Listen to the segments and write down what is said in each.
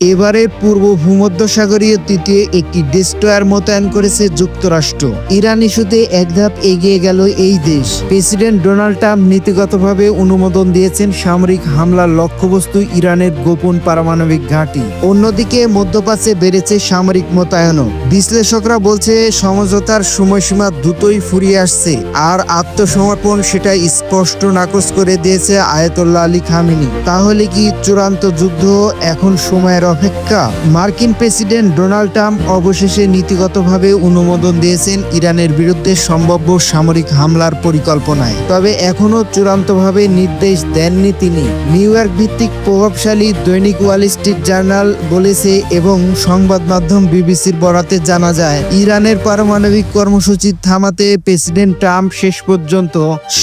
এবারে পূর্ব ভূমধ্যসাগরীয় তৃতীয় একটি ডেস্ট্রয়ার মোতায়েন করেছে যুক্তরাষ্ট্র। ইরান ইস্যুতে এক ধাপ এগিয়ে গেল এই দেশ। প্রেসিডেন্ট ডোনাল্ড ট্রাম্প নীতিগতভাবে অনুমোদন দিয়েছেন সামরিক হামলার লক্ষ্যবস্তু ইরানের গোপন পারমাণবিক ঘাঁটি। অন্যদিকে মধ্যপ্রাচ্যে বেড়েছে সামরিক মোতায়েনও। বিশ্লেষকরা বলছে, সমঝোতার সময়সীমা দ্রুতই ফুরিয়ে আসছে। আর আত্মসমর্পণ সেটা স্পষ্ট নাকচ করে দিয়েছে আয়াতুল্লাহ আলী খামিনি। তাহলে কি চূড়ান্ত যুদ্ধ এখন সময়ের অপেক্ষা। মার্কিন প্রেসিডেন্ট ডোনাল্ড ট্রাম্প অবশেষে নীতিগতভাবে অনুমোদন দিয়েছেন ইরানের বিরুদ্ধে সম্ভাব্য সামরিক হামলার পরিকল্পনায়। তবে এখনও চূড়ান্তভাবে নির্দেশ দেননি তিনি। নিউ ইয়র্ক ভিত্তিক প্রভাবশালী দৈনিক ওয়াল স্ট্রিট জার্নাল বলেছে এবং সংবাদ মাধ্যম বিবিসির বরাতে জানা যায়, ইরানের পারমাণবিক কর্মসূচি থামাতে প্রেসিডেন্ট ট্রাম্প শেষ পর্যন্ত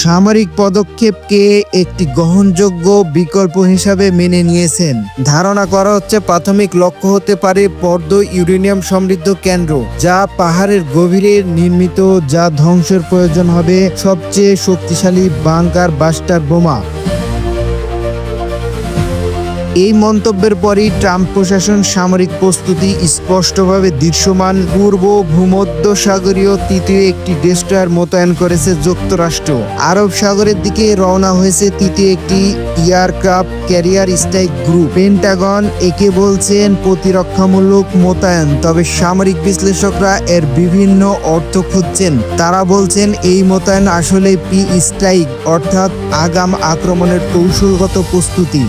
সামরিক পদক্ষেপকে একটি গ্রহণযোগ্য বিকল্প হিসাবে মেনে নিয়েছেন। ধারণা করা হচ্ছে প্রাথমিক লক্ষ্য হতে পারে পর্দ ইউরেনিয়াম সমৃদ্ধ কেন্দ্র, যা পাহাড়ের গভীরে নির্মিত, যা ধ্বংসের প্রয়োজন হবে সবচেয়ে শক্তিশালী বাংকার বাস্টার বোমা। এই মন্তব্যের পরই ট্রাম্প প্রশাসন সামরিক প্রস্তুতি স্পষ্টভাবে দৃশ্যমান। পূর্ব ভূমধ্য সাগরীয় তৃতীয় একটি ডেস্ট্রয়ার মোতায়েন করেছে যুক্তরাষ্ট্র। আরব সাগরের দিকে রওনা হয়েছে তৃতীয় একটি aircraft carrier strike group. Pentagon একে বলছেন প্রতিরক্ষামূলক মোতায়েন, তবে সামরিক বিশ্লেষকরা এর বিভিন্ন অর্থ খুঁজছেন। তারা বলছেন এই মোতায়েন আসলে পি স্ট্রাইক, অর্থাৎ আগাম আক্রমণের কৌশলগত প্রস্তুতি।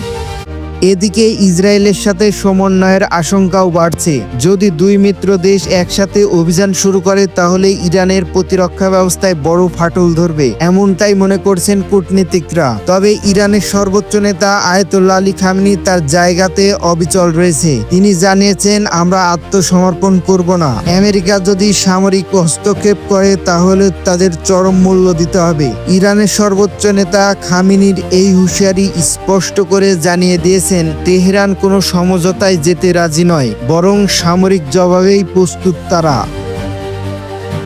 এদিকে ইসরায়েলের সাথে সমন্বয়ের আশঙ্কাও বাড়ছে। যদি দুই মিত্র দেশ একসাথে অভিযান শুরু করে, তাহলে ইরানের প্রতিরক্ষা ব্যবস্থায় বড় ফাটল ধরবে, এমনটাই মনে করছেন কূটনীতিকরা। তবে ইরানের সর্বোচ্চ নেতা আয়তুল্লাহ আলী খামনি তার জায়গাতে অবিচল রয়েছে। তিনি জানিয়েছেন, আমরা আত্মসমর্পণ করব না। আমেরিকা যদি সামরিক হস্তক্ষেপ করে, তাহলে তাদের চরম মূল্য দিতে হবে। ইরানের সর্বোচ্চ নেতা খামিনির এই হুঁশিয়ারি স্পষ্ট করে জানিয়ে দিয়েছেন তেহরান কোনো সমঝোতায় যেতে রাজি নয় বরং সামরিক জবাবেই প্রস্তুত তারা।